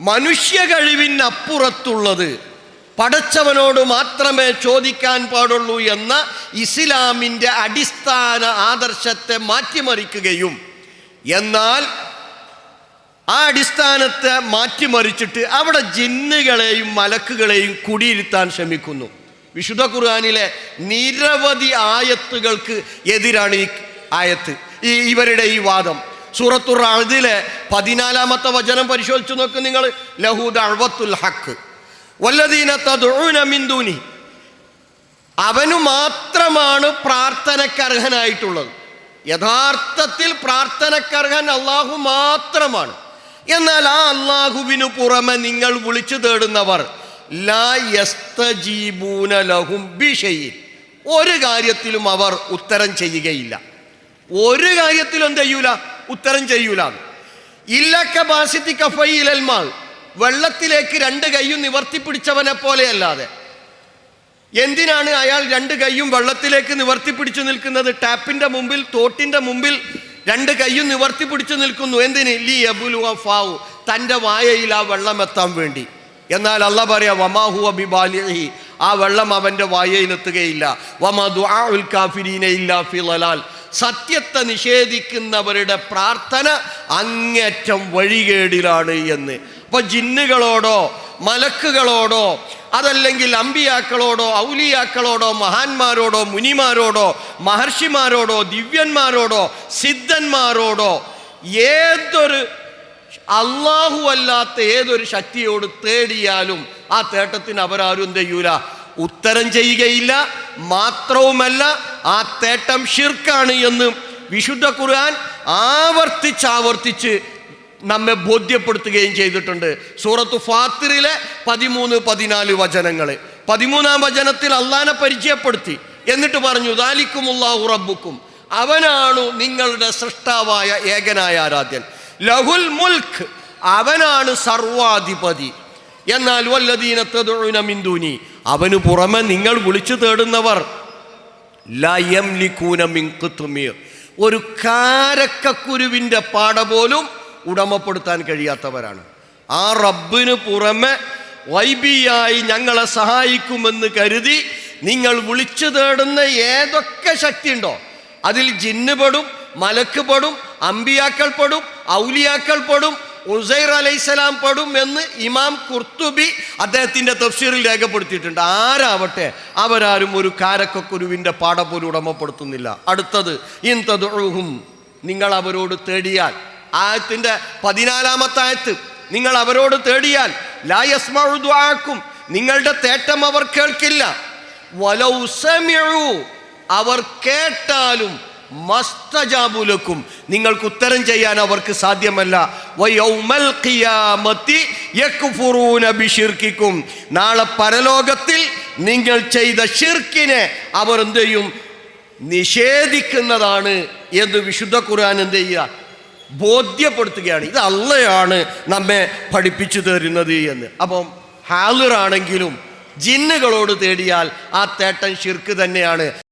മനുഷ്യ കഴിവിനപ്പുറത്തുള്ളത്. പടച്ചവനോട് മാത്രമേ ചോദിക്കാൻ പാടുള്ളൂ എന്ന ഇസ്ലാമിന്റെ അടിസ്ഥാന ആദർശത്തെ മാറ്റിമറിക്കുകയും. എന്നാൽ ആ അടിസ്ഥാനത്തെ മാറ്റിമറിച്ചിട്ട് അവിടെ ജിന്നുകളെയും മലക്കുകളെയും കുടിയിരുത്താൻ ശ്രമിക്കുന്നു. വിശുദ്ധ ഖുർആാനിലെ നിരവധി ആയത്തുകൾക്ക് എതിരാണ് ഈ ആയത്ത്. ഈ ഇവരുടെ ഈ വാദം. സൂറത്തുർ റാദിലെ പതിനാലാമത്തെ വചനം പരിശോധിച്ചു നോക്ക് നിങ്ങൾ. ലഹൂദ് അഴ്വത്തുൽ ഹക്ക് വല്ലദീന അവനു മാത്രമാണ് പ്രാർത്ഥനക്കർഹനായിട്ടുള്ളത്. യഥാർത്ഥത്തിൽ പ്രാർത്ഥനക്കർഹൻ അള്ളാഹു മാത്രമാണ്. എന്നാൽ ആ അള്ളാഹുവിനു പുറമെ നിങ്ങൾ വിളിച്ചു തേടുന്നവർ ലഹും ഒരു കാര്യത്തിലും അവർ ഉത്തരം ചെയ്യുകയില്ല. ഒരു കാര്യത്തിലും എന്ത് ചെയ്യൂല? ഉത്തരം ചെയ്യൂല ഇല്ലക്ക ബാസിത്തി കഫയിലൽമാൾ വെള്ളത്തിലേക്ക് രണ്ട് കൈയും നിവർത്തിപ്പിടിച്ചവനെ പോലെയല്ലാതെ. എന്തിനാണ് അയാൾ രണ്ട് കൈയും വെള്ളത്തിലേക്ക് നിവർത്തിപ്പിടിച്ചു നിൽക്കുന്നത്? ടാപ്പിന്റെ മുമ്പിൽ തോട്ടിന്റെ മുമ്പിൽ രണ്ട് കൈയും നിവർത്തിപ്പിടിച്ചു നിൽക്കുന്നു. എന്തിന്? ലി അബുലു ഫാവു. തന്റെ വായയിൽ ആ വെള്ളം എത്താൻ വേണ്ടി. എന്നാൽ അല്ല പറയാ വമാഹു അബിബാലി ആ വെള്ളം അവന്റെ വായയിലെത്തുകയില്ല. വമാ ദുആഉൽ കാഫിരീന ഇല്ലാ ഫി ളലാൽ സത്യത്തെ നിഷേധിക്കുന്നവരുടെ പ്രാർത്ഥന അങ്ങേറ്റം വഴികേടിലാണ് എന്ന്. അപ്പൊ ജിന്നുകളോടോ മലക്കുകളോടോ അതല്ലെങ്കിൽ അമ്പിയാക്കളോടോ ഔലിയാക്കളോടോ മഹാന്മാരോടോ മുനിമാരോടോ മഹർഷിമാരോടോ ദിവ്യന്മാരോടോ സിദ്ധന്മാരോടോ ഏതൊരു അള്ളാഹു അല്ലാത്ത ഏതൊരു ശക്തിയോട് തേടിയാലും ആ തേട്ടത്തിന് അവരാരും ചെയ്യൂല? ഉത്തരം ചെയ്യുകയില്ല. മാത്രവുമല്ല ആ തേട്ടം ഷിർക്കാണ് എന്ന് വിശുദ്ധ ഖുർആൻ ആവർത്തിച്ചാവർത്തിച്ച് നമ്മെ ബോധ്യപ്പെടുത്തുകയും ചെയ്തിട്ടുണ്ട്. സൂറത്ത് ഫാത്തിറിലെ പതിമൂന്ന് പതിനാല് വചനങ്ങൾ പതിമൂന്നാം വചനത്തിൽ അള്ളാനെ പരിചയപ്പെടുത്തി. എന്നിട്ട് പറഞ്ഞു ദാലിക്കുമുല്ലാഹു റബ്ബുക്കും. അവനാണു നിങ്ങളുടെ സൃഷ്ടാവായ ഏകനായ ആരാധ്യൻ. ലഹുൽ മുൽക്ക് അവനാണ് സർവാധിപതി. എന്നാൽ വല്ലദീന തദ്ഉന മിൻ ദൂനി. അവന് പുറമെ നിങ്ങൾ വിളിച്ചു തേടുന്നവർ ലയം ലിക്കൂന മിൻ ഖിത്മീർ. ഒരു കാരക്കക്കുരുവിന്റെ പാട പോലും ഉടമപ്പെടുത്താൻ കഴിയാത്തവരാണ്. ആ റബ്ബിന് പുറമെ വൈബിയായി ഞങ്ങളെ സഹായിക്കുമെന്ന് കരുതി നിങ്ങൾ വിളിച്ചു തേടുന്ന ഏതൊക്കെ ശക്തി ഉണ്ടോ അതിൽ ജിന്ന് പെടും മലക്ക് പെടും അമ്പിയാക്കൾ പെടും ഔലിയാക്കൾ പെടും ഉസൈർ അലൈസലാം പെടും എന്ന് ഇമാം കുർത്തുബി അദ്ദേഹത്തിന്റെ തഫ്സീറിൽ രേഖപ്പെടുത്തിയിട്ടുണ്ട്. ആരാവട്ടെ അവരാരും ഒരു കാരക്കുരുവിന്റെ പാട പോലും ഉടമപ്പെടുത്തുന്നില്ല. അടുത്തത് ഇൻതതുഹും നിങ്ങൾ അവരോട് തേടിയാൽ. ആയത്തിന്റെ പതിനാലാമത്തെ ആയത്ത് നിങ്ങൾ അവരോട് തേടിയാൽ ലായസ്മാക്കും നിങ്ങളുടെ തേട്ടം അവർ കേൾക്കില്ല. വലൗ സമിഉ അവർ കേട്ടാലും മസ്തജാബുലക്കും നിങ്ങൾക്ക് ഉത്തരം ചെയ്യാൻ അവർക്ക് സാധ്യമല്ല. നാളെ പരലോകത്തിൽ നിങ്ങൾ ചെയ്ത ഷിർക്കിനെ അവർ എന്ത് ചെയ്യും? നിഷേധിക്കുന്നതാണ് എന്ന് വിശുദ്ധ ഖുർആൻ എന്ത് ചെയ്യുക? ബോധ്യപ്പെടുത്തുകയാണ്. ഇത് അള്ളയാണ് നമ്മെ പഠിപ്പിച്ചു തരുന്നത് എന്ന്. അപ്പം ഹാലിറാണെങ്കിലും ജിന്നുകളോട് തേടിയാൽ ആ തേട്ടൻ ഷിർക്ക് തന്നെയാണ്.